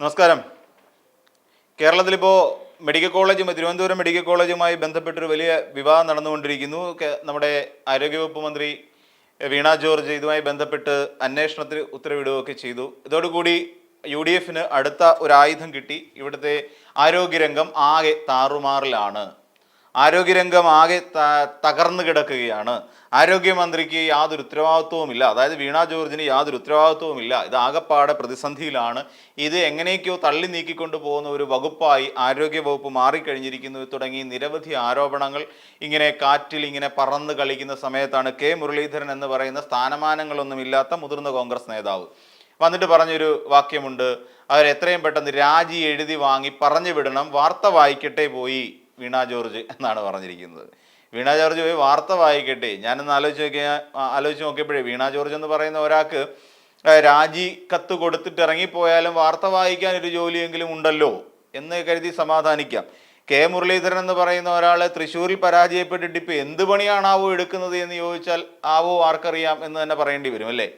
നമസ്കാരം. കേരളത്തിലിപ്പോൾ മെഡിക്കൽ കോളേജും തിരുവനന്തപുരം മെഡിക്കൽ കോളേജുമായി ബന്ധപ്പെട്ടൊരു വലിയ വിവാദം നടന്നുകൊണ്ടിരിക്കുന്നു. നമ്മുടെ ആരോഗ്യവകുപ്പ് മന്ത്രി വീണ ജോർജ് ഇതുമായി ബന്ധപ്പെട്ട് അന്വേഷണത്തിന് ഉത്തരവിടുകയൊക്കെ ചെയ്തു. ഇതോടുകൂടി യു ഡി എഫിന് അടുത്ത ഒരു ആയുധം കിട്ടി. ഇവിടുത്തെ ആരോഗ്യരംഗം ആകെ താറുമാറിലാണ്. ആരോഗ്യരംഗം ആകെ തകർന്നു കിടക്കുകയാണ്. ആരോഗ്യമന്ത്രിക്ക് യാതൊരു ഉത്തരവാദിത്വവുമില്ല. അതായത് വീണ ജോർജിന് യാതൊരു ഉത്തരവാദിത്വവുമില്ല. ഇത് ആകപ്പാടെ പ്രതിസന്ധിയിലാണ്. ഇത് എങ്ങനെയൊക്കെയോ തള്ളി നീക്കിക്കൊണ്ടു പോകുന്ന ഒരു വകുപ്പായി ആരോഗ്യ വകുപ്പ് മാറിക്കഴിഞ്ഞിരിക്കുന്നു. തുടങ്ങി നിരവധി ആരോപണങ്ങൾ ഇങ്ങനെ കാറ്റിൽ ഇങ്ങനെ പറന്ന് കളിക്കുന്ന സമയത്താണ് കെ മുരളീധരൻ എന്ന് പറയുന്ന സ്ഥാനമാനങ്ങളൊന്നുമില്ലാത്ത മുതിർന്ന കോൺഗ്രസ് നേതാവ് വന്നിട്ട് പറഞ്ഞൊരു വാക്യമുണ്ട്. അവർ എത്രയും പെട്ടെന്ന് രാജി എഴുതി വാങ്ങി പറഞ്ഞു വിടണം വാർത്ത വായിക്കട്ടെ പോയി വീണ ജോർജ് എന്നാണ് പറഞ്ഞിരിക്കുന്നത്. വീണ ജോർജ് പോയി വാർത്ത വായിക്കട്ടെ. ഞാനൊന്ന് ആലോചിച്ച് നോക്കിയാൽ ആലോചിച്ച് നോക്കിയപ്പോഴേ വീണ ജോർജ് എന്ന് പറയുന്ന ഒരാൾക്ക് രാജി കത്ത് കൊടുത്തിട്ട് ഇറങ്ങിപ്പോയാലും വാർത്ത വായിക്കാൻ ഒരു ജോലിയെങ്കിലും ഉണ്ടല്ലോ എന്ന് കരുതി സമാധാനിക്കാം. കെ മുരളീധരൻ എന്ന് പറയുന്ന ഒരാൾ തൃശ്ശൂരിൽ പരാജയപ്പെട്ടിട്ട് ഇപ്പം എന്ത് പണിയാണാവോ എടുക്കുന്നത് എന്ന് ചോദിച്ചാൽ ആവോ ആർക്കറിയാം എന്ന് തന്നെ പറയേണ്ടി വരും അല്ലേ?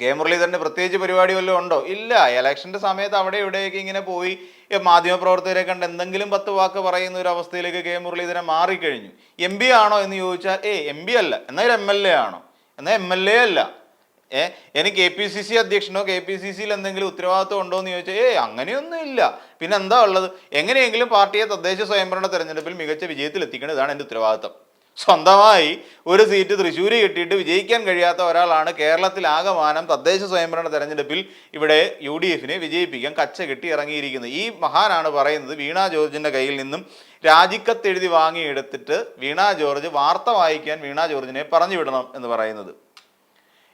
കെ മുരളീധരന്റെ പ്രത്യേകിച്ച് പരിപാടി വല്ലതും ഉണ്ടോ? ഇല്ല ഇലക്ഷന്റെ സമയത്ത് അവിടെ ഇവിടെയൊക്കെ ഇങ്ങനെ പോയി മാധ്യമപ്രവർത്തകരെ കണ്ട് എന്തെങ്കിലും പത്ത് വാക്ക് പറയുന്ന ഒരു അവസ്ഥയിലേക്ക് കെ. മുരളീധരൻ മാറിക്കഴിഞ്ഞു. എം പി ആണോ എന്ന് ചോദിച്ചാൽ ഏ എം പി അല്ല. എന്നാൽ എം എൽ എ ആണോ? എന്നാൽ എം എൽ എ അല്ല. ഏ എനിക്ക് കെ പി സി സി അധ്യക്ഷനോ കെ പി സി സിയിൽ എന്തെങ്കിലും ഉത്തരവാദിത്വം ഉണ്ടോ എന്ന് ചോദിച്ചാൽ ഏ അങ്ങനെയൊന്നും ഇല്ല. പിന്നെ എന്താ ഉള്ളത്? എങ്ങനെയെങ്കിലും പാർട്ടിയെ തദ്ദേശ സ്വയംഭരണ തെരഞ്ഞെടുപ്പിൽ മികച്ച വിജയത്തിൽ എത്തിക്കണം ഇതാണ് എന്റെ ഉത്തരവാദിത്തം സ്വന്തമായി ഒരു സീറ്റ് തൃശ്ശൂർ കിട്ടിയിട്ട് വിജയിക്കാൻ കഴിയാത്ത ഒരാളാണ് കേരളത്തിൽ ആകമാനം തദ്ദേശ സ്വയംഭരണ തെരഞ്ഞെടുപ്പിൽ ഇവിടെ യു ഡി എഫിനെ വിജയിപ്പിക്കാൻ കച്ച കെട്ടി ഇറങ്ങിയിരിക്കുന്നത്. ഈ മഹാനാണ് പറയുന്നത് വീണ ജോർജിന്റെ കയ്യിൽ നിന്നും രാജിക്കത്തെഴുതി വാങ്ങിയെടുത്തിട്ട് വീണ ജോർജ് വാർത്ത വായിക്കാൻ വീണ ജോർജിനെ പറഞ്ഞു വിടണം എന്ന് പറയുന്നത്.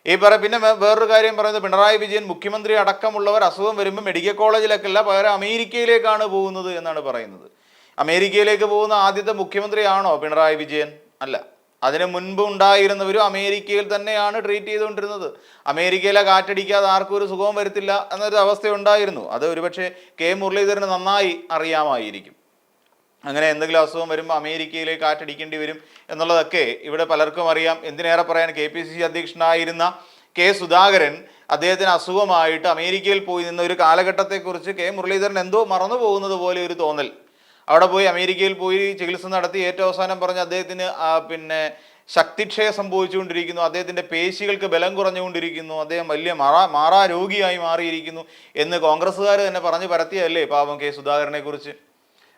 ഈ പറ പിന്നെ വേറൊരു കാര്യം പറയുന്നത് പിണറായി വിജയൻ മുഖ്യമന്ത്രി അടക്കമുള്ളവർ അസുഖം വരുമ്പോൾ മെഡിക്കൽ കോളേജിലേക്കല്ല പകരം അമേരിക്കയിലേക്കാണ് പോകുന്നത് എന്നാണ് പറയുന്നത്. അമേരിക്കയിലേക്ക് പോകുന്ന ആദ്യത്തെ മുഖ്യമന്ത്രിയാണോ പിണറായി വിജയൻ? അല്ല അതിനു മുൻപ് ഉണ്ടായിരുന്നവരും അമേരിക്കയിൽ തന്നെയാണ് ട്രീറ്റ് ചെയ്തുകൊണ്ടിരുന്നത്. അമേരിക്കയിലെ കാറ്റടിക്കാതെ ആർക്കും ഒരു സുഖവും വരുത്തില്ല എന്നൊരു അവസ്ഥ ഉണ്ടായിരുന്നു അത് ഒരുപക്ഷെ കെ മുരളീധരന് നന്നായി അറിയാമായിരിക്കും. അങ്ങനെ എന്തെങ്കിലും അസുഖം വരുമ്പോൾ അമേരിക്കയിലേക്ക് കാറ്റടിക്കേണ്ടി വരും എന്നുള്ളതൊക്കെ ഇവിടെ പലർക്കും അറിയാം. എന്തിനേറെ പറയാൻ കെ പി സി സി അധ്യക്ഷനായിരുന്ന കെ സുധാകരൻ അദ്ദേഹത്തിന് അസുഖമായിട്ട് അമേരിക്കയിൽ പോയി നിന്ന ഒരു കാലഘട്ടത്തെക്കുറിച്ച് കെ മുരളീധരൻ എന്തോ മറന്നു പോകുന്നത് പോലെ ഒരു തോന്നൽ. അവിടെ പോയി അമേരിക്കയിൽ പോയി ചികിത്സ നടത്തി ഏറ്റവും അവസാനം പറഞ്ഞ അദ്ദേഹത്തിന് പിന്നെ ശക്തിക്ഷയം സംഭവിച്ചുകൊണ്ടിരിക്കുന്നു. അദ്ദേഹത്തിന്റെ പേശികൾക്ക് ബലം കുറഞ്ഞുകൊണ്ടിരിക്കുന്നു. അദ്ദേഹം വലിയ മാറാ മാറാ രോഗിയായി മാറിയിരിക്കുന്നു എന്ന് കോൺഗ്രസ്സുകാർ തന്നെ പറഞ്ഞു പരത്തിയല്ലേ പാവം കെ സുധാകരനെ കുറിച്ച്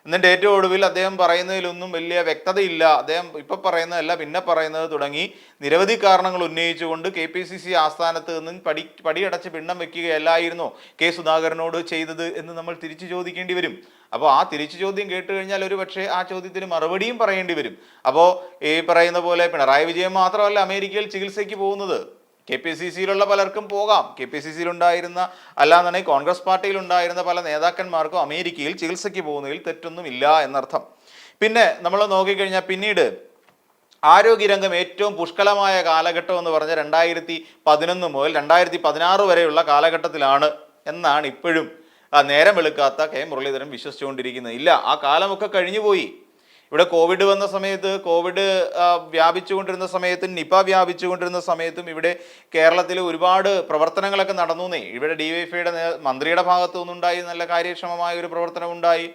എന്നിട്ട് ഏറ്റവും ഒടുവിൽ അദ്ദേഹം പറയുന്നതിലൊന്നും വലിയ വ്യക്തതയില്ല. അദ്ദേഹം ഇപ്പൊ പറയുന്നതല്ല പിന്നെ പറയുന്നത് തുടങ്ങി. നിരവധി കാരണങ്ങൾ ഉന്നയിച്ചുകൊണ്ട് കെ പി സി സി ആസ്ഥാനത്ത് നിന്നും പടി പടിയടച്ച് പിണ്ണം വെക്കുകയല്ലായിരുന്നു കെ സുധാകരനോട് ചെയ്തത് എന്ന് നമ്മൾ തിരിച്ചു ചോദിക്കേണ്ടി വരും. അപ്പോൾ ആ തിരിച്ചു ചോദ്യം കേട്ട് കഴിഞ്ഞാൽ ഒരു പക്ഷേ ആ ചോദ്യത്തിന് മറുപടിയും പറയേണ്ടി വരും. അപ്പോൾ ഈ പറയുന്ന പോലെ പിണറായി വിജയൻ മാത്രമല്ല അമേരിക്കയിൽ ചികിത്സയ്ക്ക് പോകുന്നത്. കെ പി സി സിയിലുള്ള പലർക്കും പോകാം. കെ പി സി സിയിലുണ്ടായിരുന്ന അല്ലാന്നുണ്ടെങ്കിൽ കോൺഗ്രസ് പാർട്ടിയിൽ ഉണ്ടായിരുന്ന പല നേതാക്കന്മാർക്കും അമേരിക്കയിൽ ചികിത്സയ്ക്ക് പോകുന്നതിൽ തെറ്റൊന്നുമില്ല എന്നർത്ഥം. പിന്നെ നമ്മൾ നോക്കിക്കഴിഞ്ഞാൽ പിന്നീട് ആരോഗ്യരംഗം ഏറ്റവും പുഷ്കലമായ കാലഘട്ടം എന്ന് പറഞ്ഞ രണ്ടായിരത്തി പതിനൊന്ന് മുതൽ രണ്ടായിരത്തി പതിനാറ് വരെയുള്ള കാലഘട്ടത്തിലാണ് എന്നാണ് ഇപ്പോഴും നേരം വെളുക്കാത്ത കെ മുരളീധരൻ വിശ്വസിച്ചുകൊണ്ടിരിക്കുന്നത്. ഇല്ല ആ കാലമൊക്കെ കഴിഞ്ഞുപോയി. ഇവിടെ കോവിഡ് വന്ന സമയത്ത് കോവിഡ് വ്യാപിച്ചുകൊണ്ടിരുന്ന സമയത്തും നിപ വ്യാപിച്ചുകൊണ്ടിരുന്ന സമയത്തും ഇവിടെ കേരളത്തിൽ ഒരുപാട് പ്രവർത്തനങ്ങളൊക്കെ നടന്നു നേ ഇവിടെ ഡി ഡിവൈഫൈയുടെ മന്ത്രിയുടെ ഭാഗത്തു നിന്നുണ്ടായി നല്ല കാര്യക്ഷമമായ ഒരു പ്രവർത്തനം ഉണ്ടായി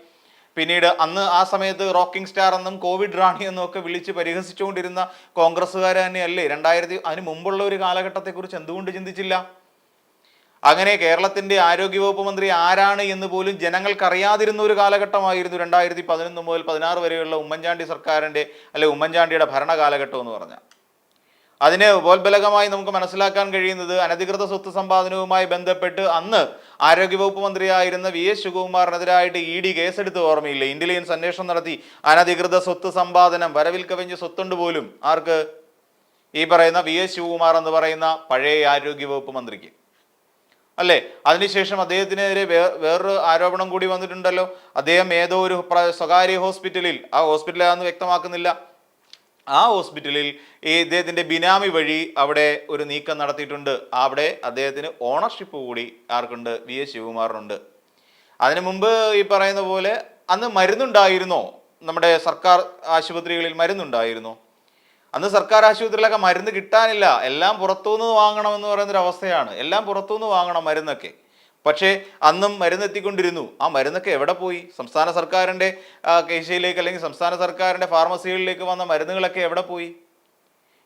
പിന്നീട് അന്ന് ആ സമയത്ത് റോക്കിംഗ് സ്റ്റാർ എന്നും കോവിഡ് റാണി എന്നും ഒക്കെ വിളിച്ച് പരിഹസിച്ചുകൊണ്ടിരുന്ന കോൺഗ്രസ്സുകാർ തന്നെയല്ലേ? രണ്ടായിരത്തി അതിന് മുമ്പുള്ള ഒരു കാലഘട്ടത്തെക്കുറിച്ച് എന്തുകൊണ്ട് ചിന്തിച്ചില്ല? അങ്ങനെ കേരളത്തിന്റെ ആരോഗ്യവകുപ്പ് മന്ത്രി ആരാണ് എന്ന് പോലും ജനങ്ങൾക്ക് അറിയാതിരുന്ന ഒരു കാലഘട്ടമായിരുന്നു രണ്ടായിരത്തി പതിനൊന്ന് മുതൽ പതിനാറ് വരെയുള്ള ഉമ്മൻചാണ്ടി സർക്കാരിന്റെ അല്ലെ ഉമ്മൻചാണ്ടിയുടെ ഭരണകാലഘട്ടം എന്ന് പറഞ്ഞാൽ. അതിന് ഉപോത്ബലകമായി നമുക്ക് മനസ്സിലാക്കാൻ കഴിയുന്നത് അനധികൃത സ്വത്ത് സമ്പാദനവുമായി ബന്ധപ്പെട്ട് അന്ന് ആരോഗ്യവകുപ്പ് മന്ത്രിയായിരുന്ന വി എസ് ശിവകുമാറിനെതിരായിട്ട് ഇ ഡി കേസെടുത്ത് ഓർമ്മയില്ല. ഇന്റലിജൻസ് അന്വേഷണം നടത്തി അനധികൃത സ്വത്ത് സമ്പാദനം വരവിൽ കവിഞ്ഞ് സ്വത്തുണ്ട് പോലും ആർക്ക്? ഈ പറയുന്ന വി എസ് ശിവകുമാർ എന്ന് പറയുന്ന പഴയ ആരോഗ്യവകുപ്പ് മന്ത്രിക്ക്. അല്ലേ? അതിനുശേഷം അദ്ദേഹത്തിനെതിരെ വേ- വേറൊരു ആരോപണം കൂടി വന്നിട്ടുണ്ടല്ലോ. അദ്ദേഹം ഏതോ ഒരു സ്വകാര്യ ഹോസ്പിറ്റലിൽ ആ ഹോസ്പിറ്റലാണെന്ന് വ്യക്തമാക്കുന്നില്ല. ആ ഹോസ്പിറ്റലിൽ ഈ ഇദ്ദേഹത്തിന്റെ ബിനാമി വഴി അവിടെ ഒരു നീക്കം നടത്തിയിട്ടുണ്ട്. അവിടെ അദ്ദേഹത്തിന് ഓണർഷിപ്പ് കൂടി ആർക്കുണ്ട്? വി. എസ്. ശിവകുമാറിനുണ്ട്. അതിനു മുമ്പ് ഈ പറയുന്ന പോലെ അന്ന് മരുന്നുണ്ടായിരുന്നോ? നമ്മുടെ സർക്കാർ ആശുപത്രികളിൽ മരുന്നുണ്ടായിരുന്നോ? അന്ന് സർക്കാർ ആശുപത്രിയിലൊക്കെ മരുന്ന് കിട്ടാനില്ല. എല്ലാം പുറത്തുനിന്ന് വാങ്ങണമെന്ന് പറയുന്നൊരു അവസ്ഥയാണ്. എല്ലാം പുറത്തുനിന്ന് വാങ്ങണം മരുന്നൊക്കെ. പക്ഷേ അന്നും മരുന്ന് എത്തിക്കൊണ്ടിരുന്നു. ആ മരുന്നൊക്കെ എവിടെ പോയി? സംസ്ഥാന സർക്കാരിന്റെ കേശയിലേക്ക് അല്ലെങ്കിൽ സംസ്ഥാന സർക്കാരിന്റെ ഫാർമസികളിലേക്ക് വന്ന മരുന്നുകളൊക്കെ എവിടെ പോയി?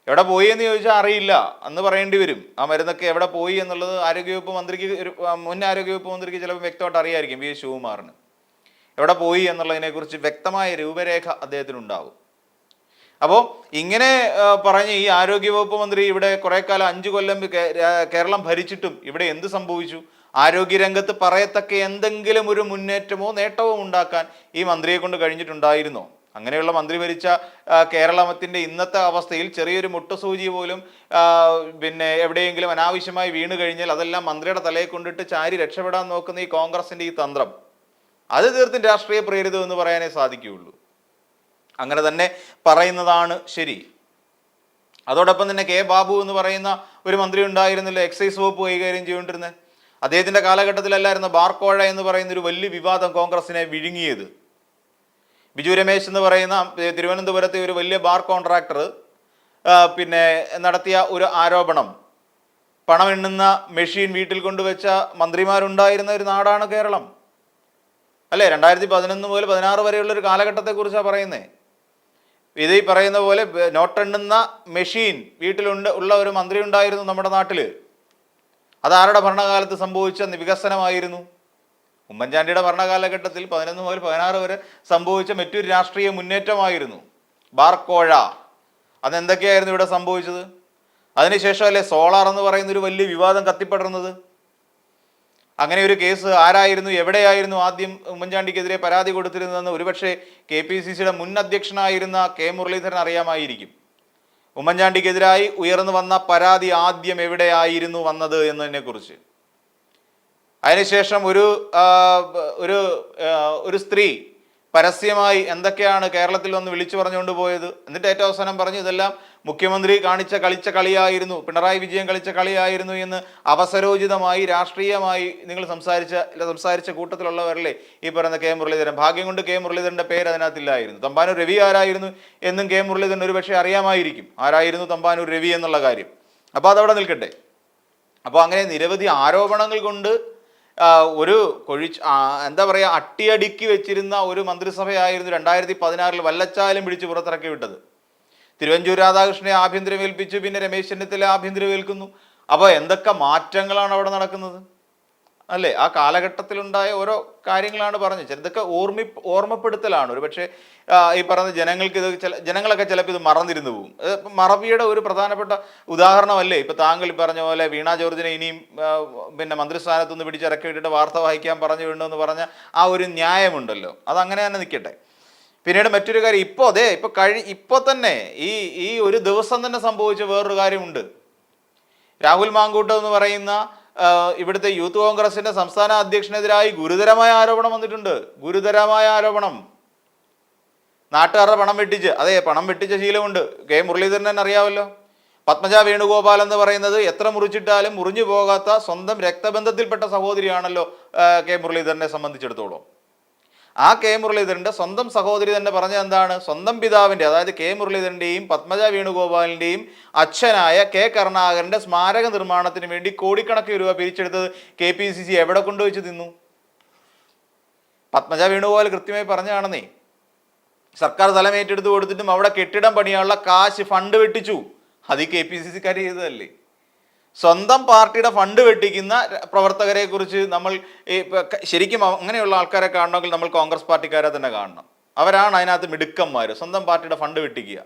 എവിടെ പോയി എന്ന് ചോദിച്ചാൽ അറിയില്ല. അന്ന് പറയേണ്ടി വരും. ആ മരുന്നൊക്കെ എവിടെ പോയി എന്നുള്ളത് ആരോഗ്യവകുപ്പ് മന്ത്രിക്ക് ഒരു മുൻ ആരോഗ്യവകുപ്പ് മന്ത്രിക്ക് ചിലപ്പോൾ വ്യക്തമായിട്ട് അറിയായിരിക്കും വി ശിവകുമാറിന്. എവിടെ പോയി എന്നുള്ളതിനെക്കുറിച്ച് വ്യക്തമായ രൂപരേഖ അദ്ദേഹത്തിനുണ്ടാവും. അപ്പോൾ ഇങ്ങനെ പറഞ്ഞ് ഈ ആരോഗ്യവകുപ്പ് മന്ത്രി ഇവിടെ കുറെ കാലം അഞ്ചു കൊല്ലം കേരളം ഭരിച്ചിട്ടും ഇവിടെ എന്ത് സംഭവിച്ചു? ആരോഗ്യരംഗത്ത് പറയത്തക്ക എന്തെങ്കിലും ഒരു മുന്നേറ്റമോ നേട്ടമോ ഉണ്ടാക്കാൻ ഈ മന്ത്രിയെ കൊണ്ട് കഴിഞ്ഞിട്ടുണ്ടായിരുന്നോ? അങ്ങനെയുള്ള മന്ത്രി ഭരിച്ച കേരളത്തിന്റെ ഇന്നത്തെ അവസ്ഥയിൽ ചെറിയൊരു മുട്ടസൂചി പോലും പിന്നെ എവിടെയെങ്കിലും അനാവശ്യമായി വീണ് കഴിഞ്ഞാൽ അതെല്ലാം മന്ത്രിയുടെ തലയെ കൊണ്ടിട്ട് ചാരി രക്ഷപ്പെടാൻ നോക്കുന്ന ഈ കോൺഗ്രസിന്റെ ഈ തന്ത്രം. അത് തീർത്തും രാഷ്ട്രീയ പ്രേരിതം എന്ന് പറയാനേ സാധിക്കുകയുള്ളൂ. അങ്ങനെ തന്നെ പറയുന്നതാണ് ശരി. അതോടൊപ്പം തന്നെ കെ ബാബു എന്ന് പറയുന്ന ഒരു മന്ത്രി ഉണ്ടായിരുന്നില്ല? എക്സൈസ് വകുപ്പ് കൈകാര്യം ചെയ്തുകൊണ്ടിരുന്നത് അദ്ദേഹത്തിന്റെ കാലഘട്ടത്തിലല്ലായിരുന്നു ബാർക്കോഴ എന്ന് പറയുന്ന ഒരു വലിയ വിവാദം കോൺഗ്രസിനെ വിഴുങ്ങിയത്. ബിജു രമേശ് എന്ന് പറയുന്ന തിരുവനന്തപുരത്തെ ഒരു വലിയ ബാർ കോൺട്രാക്ടർ പിന്നെ നടത്തിയ ഒരു ആരോപണം. പണം എണ്ണുന്ന മെഷീൻ വീട്ടിൽ കൊണ്ടുവച്ച മന്ത്രിമാരുണ്ടായിരുന്ന ഒരു നാടാണ് കേരളം. അല്ലേ? രണ്ടായിരത്തി പതിനൊന്ന് മുതൽ പതിനാറ് വരെയുള്ള ഒരു കാലഘട്ടത്തെക്കുറിച്ചാണ് പറയുന്നത് ഇത് ഈ പറയുന്ന പോലെ നോട്ടെണ്ണുന്ന മെഷീൻ വീട്ടിലുണ്ട് ഉള്ള ഒരു മന്ത്രി ഉണ്ടായിരുന്നു നമ്മുടെ നാട്ടിൽ അത് ആരുടെ ഭരണകാലത്ത് സംഭവിച്ച വികസനമായിരുന്നു? ഉമ്മൻചാണ്ടിയുടെ ഭരണകാലഘട്ടത്തിൽ പതിനൊന്ന് മുതൽ പതിനാറ് വരെ സംഭവിച്ച മറ്റൊരു രാഷ്ട്രീയ മുന്നേറ്റമായിരുന്നു. ബാർക്കോഴ. അതെന്തൊക്കെയായിരുന്നു ഇവിടെ സംഭവിച്ചത്? അതിനുശേഷം അല്ലേ സോളാർ എന്ന് പറയുന്ന ഒരു വലിയ വിവാദം കത്തിപ്പടർന്നത്? അങ്ങനെ ഒരു കേസ് ആരായിരുന്നു എവിടെയായിരുന്നു ആദ്യം ഉമ്മൻചാണ്ടിക്കെതിരെ പരാതി കൊടുത്തിരുന്നതെന്ന് ഒരുപക്ഷെ കെ പി സി സിയുടെ മുൻ അധ്യക്ഷനായിരുന്ന കെ മുരളീധരൻ അറിയാമായിരിക്കും. ഉമ്മൻചാണ്ടിക്കെതിരായി ഉയർന്നു വന്ന പരാതി ആദ്യം എവിടെയായിരുന്നു വന്നത് എന്നതിനെക്കുറിച്ച്. അതിനുശേഷം ഒരു ഒരു ഒരു സ്ത്രീ പരസ്യമായി എന്തൊക്കെയാണ് കേരളത്തിൽ വന്ന് വിളിച്ചു പറഞ്ഞുകൊണ്ട് പോയത്? എന്നിട്ട് ഏറ്റവും അവസാനം പറഞ്ഞു ഇതെല്ലാം മുഖ്യമന്ത്രി കാണിച്ച കളിച്ച കളിയായിരുന്നു പിണറായി വിജയൻ കളിച്ച കളിയായിരുന്നു എന്ന് അവസരോചിതമായി രാഷ്ട്രീയമായി നിങ്ങൾ സംസാരിച്ച സംസാരിച്ച കൂട്ടത്തിലുള്ളവരല്ലേ ഈ പറയുന്ന കെ. മുരളീധരൻ? ഭാഗ്യം കൊണ്ട് കെ. മുരളീധരന്റെ പേര് അതിനകത്തില്ലായിരുന്നു. തമ്പാനൂർ രവി ആരായിരുന്നു എന്നും കെ. മുരളീധരൻ ഒരുപക്ഷെ അറിയാമായിരിക്കും ആരായിരുന്നു തമ്പാനൂർ രവി എന്നുള്ള കാര്യം. അപ്പോൾ അതവിടെ നിൽക്കട്ടെ. അപ്പോൾ അങ്ങനെ നിരവധി ആരോപണങ്ങൾ കൊണ്ട് ഒരു കൊഴി എന്താ പറയുക അട്ടിയടുക്കി വെച്ചിരുന്ന ഒരു മന്ത്രിസഭയായിരുന്നു രണ്ടായിരത്തി പതിനാറിൽ വല്ലച്ചാലും പിടിച്ച് പുറത്തിറക്കി വിട്ടത്. തിരുവഞ്ചൂർ രാധാകൃഷ്ണനെ ആഭ്യന്തരമേൽപ്പിച്ചു പിന്നെ രമേശ് ചെന്നിത്തല ആഭ്യന്തരമേൽക്കുന്നു. അപ്പോൾ എന്തൊക്കെ മാറ്റങ്ങളാണ് അവിടെ നടക്കുന്നത്? അല്ലേ? ആ കാലഘട്ടത്തിലുണ്ടായ ഓരോ കാര്യങ്ങളാണ് പറഞ്ഞത്. ഇതൊക്കെ ഓർമ്മി ഓർമ്മപ്പെടുത്തലാണ്. ഒരു പക്ഷേ ഈ പറഞ്ഞ ജനങ്ങൾക്ക് ഇത് ചില ജനങ്ങളൊക്കെ ചിലപ്പോൾ ഇത് മറന്നിരുന്നു പോകും. മറവിയുടെ ഒരു പ്രധാനപ്പെട്ട ഉദാഹരണമല്ലേ? ഇപ്പം താങ്കൾ ഈ പറഞ്ഞ പോലെ വീണ ജോർജിനെ ഇനിയും പിന്നെ മന്ത്രിസ്ഥാനത്ത് നിന്ന് പിടിച്ചിറക്കി വിട്ടിട്ട് വാർത്ത വായിക്കാൻ പറഞ്ഞു വിടണമെന്ന് പറഞ്ഞ ആ ഒരു ന്യായമുണ്ടല്ലോ. അതങ്ങനെ തന്നെ നിൽക്കട്ടെ. പിന്നീട് മറ്റൊരു കാര്യം ഇപ്പോൾ അതെ ഇപ്പോൾ കഴി ഇപ്പോൾ തന്നെ ഈ ഈ ഒരു ദിവസം തന്നെ സംഭവിച്ച വേറൊരു കാര്യമുണ്ട്. രാഹുൽ മാങ്കൂട്ടം എന്ന് പറയുന്ന ഇവിടുത്തെ യൂത്ത് കോൺഗ്രസിന്റെ സംസ്ഥാന അധ്യക്ഷനെതിരായി ഗുരുതരമായ ആരോപണം വന്നിട്ടുണ്ട്. ഗുരുതരമായ ആരോപണം. നാട്ടുകാരുടെ പണം വെട്ടിച്ച് അതെ പണം വെട്ടിച്ച ശീലമുണ്ട്. കെ മുരളീധരൻ അറിയാമല്ലോ പത്മജ വേണുഗോപാൽ എന്ന് പറയുന്നത് എത്ര മുറിച്ചിട്ടാലും മുറിഞ്ഞു പോകാത്ത സ്വന്തം രക്തബന്ധത്തിൽപ്പെട്ട സഹോദരിയാണല്ലോ കെ മുരളീധരനെ സംബന്ധിച്ചിടത്തോളം. ആ കെ മുരളീധരന്റെ സ്വന്തം സഹോദരി തന്നെ പറഞ്ഞ എന്താണ്? സ്വന്തം പിതാവിന്റെ അതായത് കെ മുരളീധരന്റെയും പത്മജ വേണുഗോപാലിന്റെയും അച്ഛനായ കെ കരുണാകരന്റെ സ്മാരക നിർമ്മാണത്തിന് വേണ്ടി കോടിക്കണക്കിന് രൂപ പിരിച്ചെടുത്തത് കെ പി സി സി എവിടെ കൊണ്ടുവച്ച് തിന്നു? പത്മജ വേണുഗോപാൽ കൃത്യമായി പറഞ്ഞതാണെന്നേ. സർക്കാർ സ്ഥലം ഏറ്റെടുത്ത് കൊടുത്തിട്ടും അവിടെ കെട്ടിടം പണിയാനുള്ള കാശ് ഫണ്ട് വെട്ടിച്ചു. അത് കെ പി സി സിക്കാർ ചെയ്തതല്ലേ? സ്വന്തം പാർട്ടിയുടെ ഫണ്ട് വെട്ടിക്കുന്ന പ്രവർത്തകരെ കുറിച്ച് നമ്മൾ ശരിക്കും അങ്ങനെയുള്ള ആൾക്കാരെ കാണണമെങ്കിൽ നമ്മൾ കോൺഗ്രസ് പാർട്ടിക്കാരെ തന്നെ കാണണം. അവരാണ് അതിനകത്ത് മിടുക്കന്മാർ സ്വന്തം പാർട്ടിയുടെ ഫണ്ട് വെട്ടിക്കുക.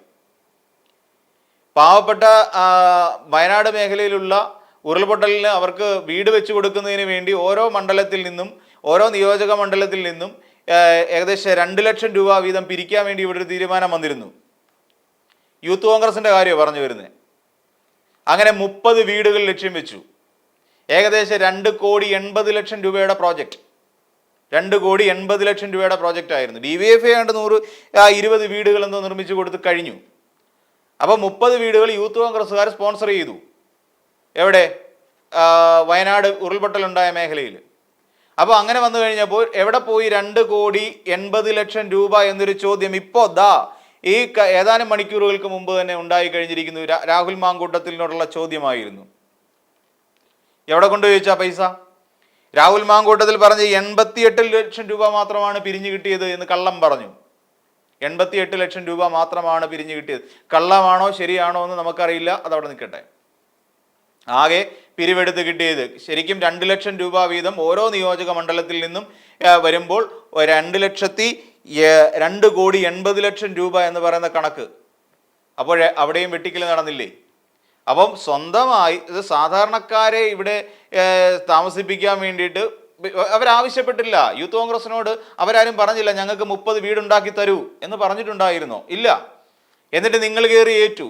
പാവപ്പെട്ട വയനാട് മേഖലയിലുള്ള ഉരുൾപൊട്ടലിന് അവർക്ക് വീട് വെച്ചു കൊടുക്കുന്നതിന് വേണ്ടി ഓരോ മണ്ഡലത്തിൽ നിന്നും ഓരോ നിയോജക മണ്ഡലത്തിൽ നിന്നും ഏകദേശം രണ്ട് ലക്ഷം രൂപ വീതം പിരിക്കാൻ വേണ്ടി ഇവിടെ ഒരു തീരുമാനം വന്നിരുന്നു. യൂത്ത് കോൺഗ്രസിന്റെ കാര്യമാണ് പറഞ്ഞു വരുന്നത്. അങ്ങനെ മുപ്പത് വീടുകൾ ലക്ഷ്യം വെച്ചു. ഏകദേശം രണ്ട് കോടി എൺപത് ലക്ഷം രൂപയുടെ പ്രോജക്റ്റ്. രണ്ട് കോടി എൺപത് ലക്ഷം രൂപയുടെ പ്രോജക്റ്റ് ആയിരുന്നു. ഡി വി എഫ് ഏതാണ്ട് നൂറ് ഇരുപത് വീടുകൾ എന്തോ നിർമ്മിച്ചു കൊടുത്ത് കഴിഞ്ഞു. അപ്പോൾ മുപ്പത് വീടുകൾ യൂത്ത് കോൺഗ്രസ്സുകാർ സ്പോൺസർ ചെയ്തു. എവിടെ? വയനാട് ഉരുൾപൊട്ടലുണ്ടായ മേഖലയിൽ. അപ്പോൾ അങ്ങനെ വന്നു കഴിഞ്ഞപ്പോൾ എവിടെ പോയി രണ്ട് കോടി എൺപത് ലക്ഷം രൂപ എന്നൊരു ചോദ്യം ഇപ്പോൾ ദാ ഈ ഏതാനും മണിക്കൂറുകൾക്ക് മുമ്പ് തന്നെ ഉണ്ടായി കഴിഞ്ഞിരിക്കുന്നു രാഹുൽ മാങ്കൂട്ടത്തിനോടുള്ള ചോദ്യമായിരുന്നു. എവിടെ കൊണ്ടുപോയി വെച്ചാ പൈസ? രാഹുൽ മാങ്കൂട്ടത്തിൽ പറഞ്ഞ് എൺപത്തിയെട്ട് ലക്ഷം രൂപ മാത്രമാണ് പിരിഞ്ഞു കിട്ടിയത് എന്ന് കള്ളം പറഞ്ഞു. എൺപത്തിയെട്ട് ലക്ഷം രൂപ മാത്രമാണ് പിരിഞ്ഞു കിട്ടിയത്. കള്ളമാണോ ശരിയാണോ എന്ന് നമുക്കറിയില്ല. അതവിടെ നിൽക്കട്ടെ. ആകെ പിരിവെടുത്ത് കിട്ടിയത് ശരിക്കും രണ്ട് ലക്ഷം രൂപ വീതം ഓരോ നിയോജക മണ്ഡലത്തിൽ നിന്നും വരുമ്പോൾ രണ്ട് ലക്ഷത്തി രണ്ട് കോടി എൺപത് ലക്ഷം രൂപ എന്ന് പറയുന്ന കണക്ക്. അപ്പോഴേ അവിടെയും വെട്ടിക്കൽ നടന്നില്ലേ? അപ്പം സ്വന്തമായി ഇത് സാധാരണക്കാരെ ഇവിടെ താമസിപ്പിക്കാൻ വേണ്ടിയിട്ട് അവരാവശ്യപ്പെട്ടില്ല. യൂത്ത് കോൺഗ്രസിനോട് അവരാരും പറഞ്ഞില്ല ഞങ്ങൾക്ക് മുപ്പത് വീടുണ്ടാക്കി തരൂ എന്ന് പറഞ്ഞിട്ടുണ്ടായിരുന്നോ. ഇല്ല. എന്നിട്ട് നിങ്ങൾ കയറി ഏറ്റു.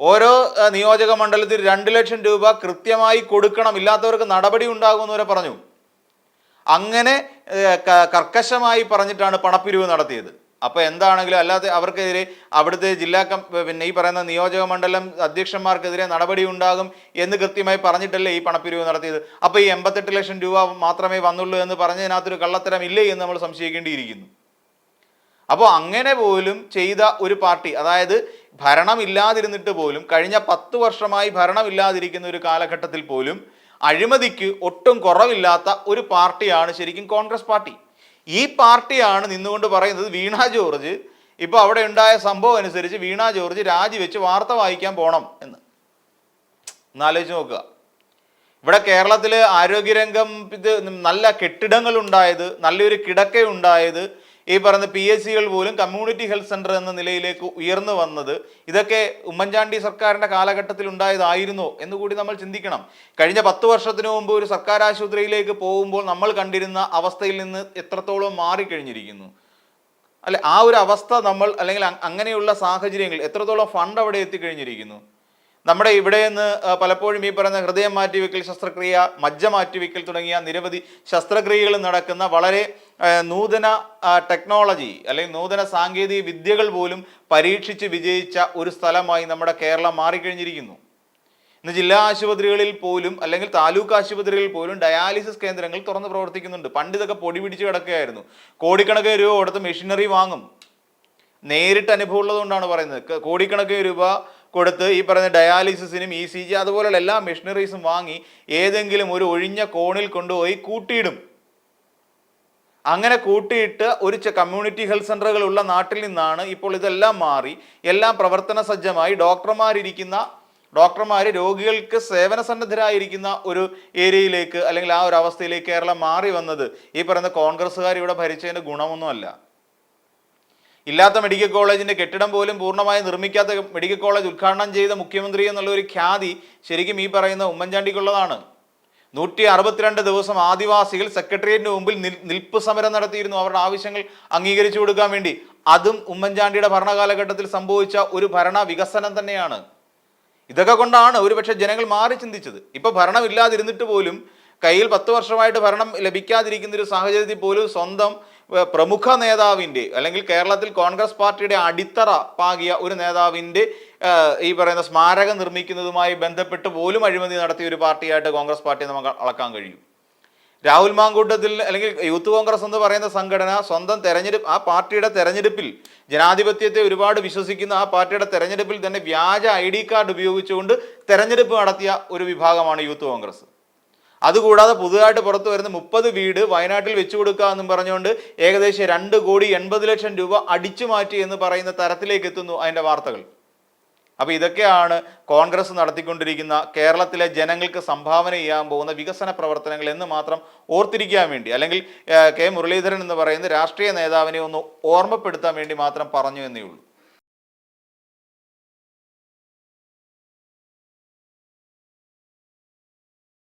ഓരോ നിയോജക മണ്ഡലത്തിൽ രണ്ട് ലക്ഷം രൂപ കൃത്യമായി കൊടുക്കണം. ഇല്ലാത്തവർക്ക് നടപടി ഉണ്ടാകുമെന്ന് വരെ പറഞ്ഞു. അങ്ങനെ കർക്കശമായി പറഞ്ഞിട്ടാണ് പണപ്പിരിവ് നടത്തിയത്. അപ്പൊ എന്താണെങ്കിലും അല്ലാതെ അവർക്കെതിരെ അവിടുത്തെ ജില്ലാ കം പിന്നെ ഈ പറയുന്ന നിയോജക മണ്ഡലം അധ്യക്ഷന്മാർക്കെതിരെ നടപടി ഉണ്ടാകും എന്ന് കൃത്യമായി പറഞ്ഞിട്ടല്ലേ ഈ പണപ്പിരിവ് നടത്തിയത്. അപ്പൊ ഈ എൺപത്തെട്ട് ലക്ഷം രൂപ മാത്രമേ വന്നുള്ളൂ എന്ന് പറഞ്ഞതിനകത്തൊരു കള്ളത്തരം ഇല്ലേ എന്ന് നമ്മൾ സംശയിക്കേണ്ടിയിരിക്കുന്നു. അപ്പോൾ അങ്ങനെ പോലും ചെയ്ത ഒരു പാർട്ടി അതായത് ഭരണമില്ലാതിരുന്നിട്ട് പോലും കഴിഞ്ഞ പത്ത് വർഷമായി ഭരണമില്ലാതിരിക്കുന്ന ഒരു കാലഘട്ടത്തിൽ പോലും അഴിമതിക്ക് ഒട്ടും കുറവില്ലാത്ത ഒരു പാർട്ടിയാണ് ശരിക്കും കോൺഗ്രസ് പാർട്ടി. ഈ പാർട്ടിയാണ് നിന്നുകൊണ്ട് പറയുന്നത് വീണ ജോർജ്. ഇപ്പോൾ അവിടെ ഉണ്ടായ സംഭവം അനുസരിച്ച് വീണ ജോർജ് രാജിവെച്ച് വാർത്ത വായിക്കാൻ പോണം എന്ന്. എന്നാലോചിച്ച് നോക്കുക. ഇവിടെ കേരളത്തിൽ ആരോഗ്യരംഗം ഇത് നല്ല കെട്ടിടങ്ങൾ ഉണ്ടായത് നല്ലൊരു കിടക്ക ഉണ്ടായത് ഈ പറയുന്ന പി എസ് സികൾ പോലും കമ്മ്യൂണിറ്റി ഹെൽത്ത് സെന്റർ എന്ന നിലയിലേക്ക് ഉയർന്നു വന്നത് ഇതൊക്കെ ഉമ്മൻചാണ്ടി സർക്കാരിന്റെ കാലഘട്ടത്തിൽ ഉണ്ടായതായിരുന്നോ എന്ന് കൂടി നമ്മൾ ചിന്തിക്കണം. കഴിഞ്ഞ പത്ത് വർഷത്തിനു മുമ്പ് ഒരു സർക്കാർ ആശുപത്രിയിലേക്ക് പോകുമ്പോൾ നമ്മൾ കണ്ടിരുന്ന അവസ്ഥയിൽ നിന്ന് എത്രത്തോളം മാറിക്കഴിഞ്ഞിരിക്കുന്നു. അല്ലെ ആ ഒരു അവസ്ഥ നമ്മൾ അല്ലെങ്കിൽ അങ്ങനെയുള്ള സാഹചര്യങ്ങൾ എത്രത്തോളം ഫണ്ട് അവിടെ എത്തിക്കഴിഞ്ഞിരിക്കുന്നു? നമ്മുടെ ഇവിടെ നിന്ന് പലപ്പോഴും ഈ പറയുന്ന ഹൃദയം മാറ്റിവെക്കൽ ശസ്ത്രക്രിയ മജ്ജ മാറ്റിവെക്കൽ തുടങ്ങിയ നിരവധി ശസ്ത്രക്രിയകൾ നടക്കുന്ന വളരെ നൂതന ടെക്നോളജി അല്ലെങ്കിൽ നൂതന സാങ്കേതിക വിദ്യകൾ പോലും പരീക്ഷിച്ച് വിജയിച്ച ഒരു സ്ഥലമായി നമ്മുടെ കേരളം മാറിക്കഴിഞ്ഞിരിക്കുന്നു. ഇന്ന് ജില്ലാ ആശുപത്രികളിൽ പോലും അല്ലെങ്കിൽ താലൂക്ക് ആശുപത്രികളിൽ പോലും ഡയാലിസിസ് കേന്ദ്രങ്ങൾ തുറന്ന് പ്രവർത്തിക്കുന്നുണ്ട്. പണ്ട് ഇതൊക്കെ പൊടി പിടിച്ച് കിടക്കുകയായിരുന്നു. കോടിക്കണക്കിന് രൂപ കൊടുത്ത് മെഷീനറി വാങ്ങും. നേരിട്ട് അനുഭവം ഉള്ളതുകൊണ്ടാണ് പറയുന്നത് കോടിക്കണക്കിന് രൂപ കൊടുത്ത് ഈ പറയുന്ന ഡയാലിസിസിനും ഇ സി ജി അതുപോലുള്ള എല്ലാ മെഷീനറീസും വാങ്ങി ഏതെങ്കിലും ഒരു ഒഴിഞ്ഞ കോണിൽ കൊണ്ടുപോയി കൂട്ടിയിടും. അങ്ങനെ കൂട്ടിയിട്ട് ഒരു കമ്മ്യൂണിറ്റി ഹെൽത്ത് സെന്ററുകൾ ഉള്ള നാട്ടിൽ നിന്നാണ് ഇപ്പോൾ ഇതെല്ലാം മാറി. എല്ലാം പ്രവർത്തന സജ്ജമായി. ഡോക്ടർമാരിരിക്കുന്ന ഡോക്ടർമാർ രോഗികൾക്ക് സേവന സന്നദ്ധരായിരിക്കുന്ന ഒരു ഏരിയയിലേക്ക് അല്ലെങ്കിൽ ആ ഒരു അവസ്ഥയിലേക്ക് കേരളം മാറി വന്നത്. ഈ പറയുന്ന കോൺഗ്രസ്സുകാർ ഇവിടെ ഭരിച്ചതിന്റെ ഗുണമൊന്നുമല്ല. ഇല്ലാത്ത മെഡിക്കൽ കോളേജിന്റെ കെട്ടിടം പോലും പൂർണമായി നിർമ്മിക്കാത്ത മെഡിക്കൽ കോളേജ് ഉദ്ഘാടനം ചെയ്ത മുഖ്യമന്ത്രി എന്നുള്ള ഒരു ഖ്യാതി ശരിക്കും ഈ പറയുന്ന ഉമ്മൻചാണ്ടിക്കുള്ളതാണ്. നൂറ്റി അറുപത്തിരണ്ട് ദിവസം ആദിവാസികൾ സെക്രട്ടേറിയറ്റിന് മുമ്പിൽ നിൽ- നിൽപ്പ് സമരം നടത്തിയിരുന്നു. അവരുടെ ആവശ്യങ്ങൾ അംഗീകരിച്ചു കൊടുക്കാൻ വേണ്ടി. അതും ഉമ്മൻചാണ്ടിയുടെ ഭരണകാലഘട്ടത്തിൽ സംഭവിച്ച ഒരു ഭരണ വികസനം തന്നെയാണ്. ഇതൊക്കെ കൊണ്ടാണ് ഒരുപക്ഷെ ജനങ്ങൾ മാറി ചിന്തിച്ചത്. ഇപ്പൊ ഭരണമില്ലാതിരുന്നിട്ട് പോലും കയ്യിൽ പത്ത് വർഷമായിട്ട് ഭരണം ലഭിക്കാതിരിക്കുന്ന ഒരു സാഹചര്യത്തിൽ പോലും സ്വന്തം പ്രമുഖ നേതാവിന്റെ അല്ലെങ്കിൽ കേരളത്തിൽ കോൺഗ്രസ് പാർട്ടിയുടെ അടിത്തറ പാകിയ ഒരു നേതാവിന്റെ ഈ പറയുന്ന സ്മാരകം നിർമ്മിക്കുന്നതുമായി ബന്ധപ്പെട്ട് പോലും അഴിമതി നടത്തിയ ഒരു പാർട്ടിയായിട്ട് കോൺഗ്രസ് പാർട്ടിയെ നമുക്ക് അളക്കാൻ കഴിയും. രാഹുൽ മാങ്കൂട്ടത്തിൽ അല്ലെങ്കിൽ യൂത്ത് കോൺഗ്രസ് എന്ന് പറയുന്ന സംഘടന സ്വന്തം തെരഞ്ഞെടുപ്പ് ആ പാർട്ടിയുടെ തെരഞ്ഞെടുപ്പിൽ ജനാധിപത്യത്തെ ഒരുപാട് വിശ്വസിക്കുന്ന ആ പാർട്ടിയുടെ തെരഞ്ഞെടുപ്പിൽ തന്നെ വ്യാജ ഐ കാർഡ് ഉപയോഗിച്ചുകൊണ്ട് തെരഞ്ഞെടുപ്പ് നടത്തിയ ഒരു വിഭാഗമാണ് യൂത്ത് കോൺഗ്രസ്. അതുകൂടാതെ പുതുതായിട്ട് പുറത്തു വരുന്ന മുപ്പത് വീട് വയനാട്ടിൽ വെച്ചു കൊടുക്കുക എന്നും പറഞ്ഞുകൊണ്ട് ഏകദേശം രണ്ട് കോടി എൺപത് ലക്ഷം രൂപ അടിച്ചു മാറ്റി എന്ന് പറയുന്ന തരത്തിലേക്ക് എത്തുന്നു അതിന്റെ വാർത്തകൾ. അപ്പോൾ ഇതൊക്കെയാണ് കോൺഗ്രസ് നടത്തിക്കൊണ്ടിരിക്കുന്ന കേരളത്തിലെ ജനങ്ങൾക്ക് സംഭാവന ചെയ്യാൻ പോകുന്ന വികസന പ്രവർത്തനങ്ങൾ എന്ന് മാത്രം ഓർത്തിരിക്കാൻ വേണ്ടി അല്ലെങ്കിൽ കെ മുരളീധരൻ എന്ന് പറയുന്ന രാഷ്ട്രീയ നേതാവിനെ ഒന്ന് ഓർമ്മപ്പെടുത്താൻ വേണ്ടി മാത്രം പറഞ്ഞു എന്നേ ഉള്ളൂ.